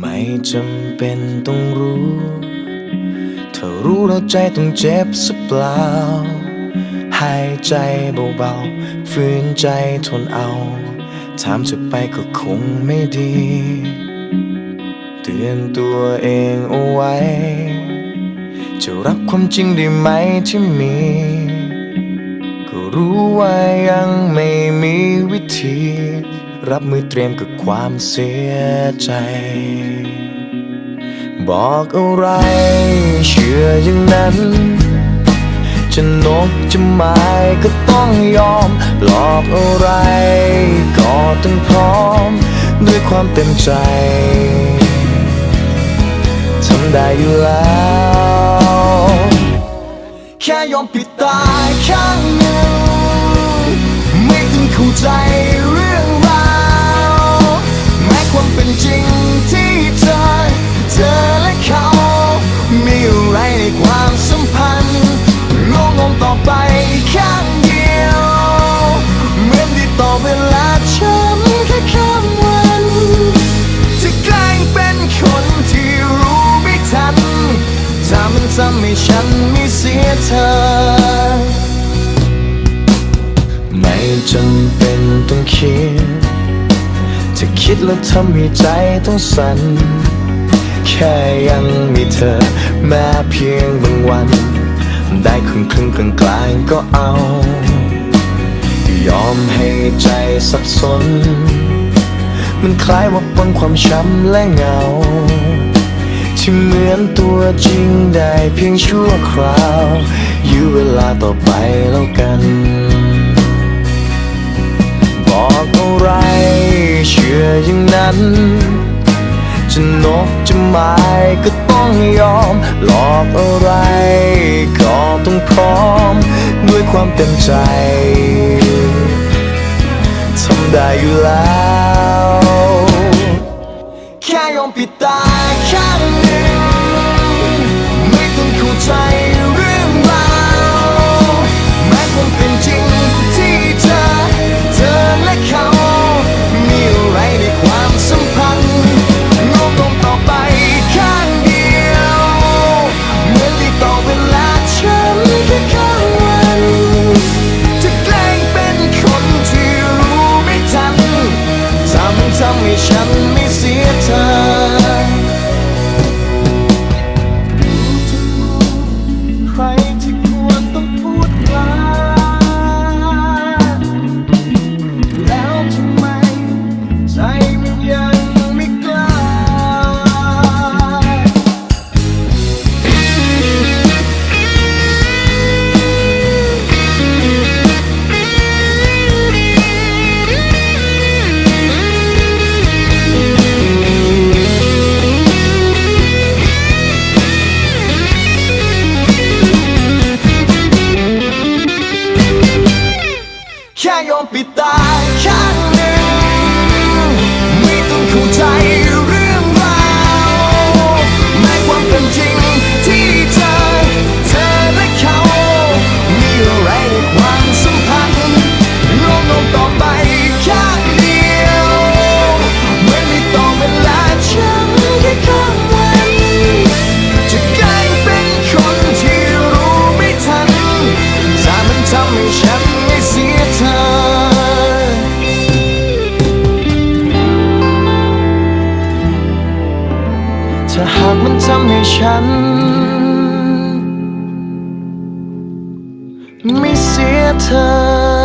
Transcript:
ไม่จำเป็นต้องรู้ถ้ารู้แล้วใจต้องเจ็บสักเปล่า หายใจเบาๆฝืนใจทนเอา ถามจะไปก็คงไม่ดี เตือนตัวเองเอาไว้ จะรับความจริงได้ไหมที่มี ก็รู้ว่ายังไม่มีวิธี รับมือเตรียมกับความเสียใจ บอกอะไร เชื่ออย่างนั้น จะนกจะไม้ก็ต้องยอม หลอกอะไร ก็ต้องพร้อม ด้วยความเต็มใจทำได้อยู่แล้ว แค่ยอมปิดตาข้างหนึ่งไม่ต้องเข้าใจ ทำให้ฉันไม่เสียเธอ ไม่จำเป็นต้องคิด จะคิดแล้วทำให้ใจต้องสั่น แค่ยังมีเธอ แม้เพียงบางวัน ได้ครึ่งครึ่งกลางกลางๆก็เอา ยอมให้ใจสับสน มันคล้ายว่าปนความช้ำและเหงา ที่เหมือนตัวจริงได้เพียงชั่วคราวยื้อเวลาต่อไปแล้วกัน บอกอะไรเชื่ออย่างนั้น จะนกจะไม้ก็ต้องยอม หลอกอะไรก็ต้องพร้อม ด้วยความเต็มใจทำได้อยู่แล้ว แค่ยอมปิดตา แค่ยอ ไม่เสียเธอ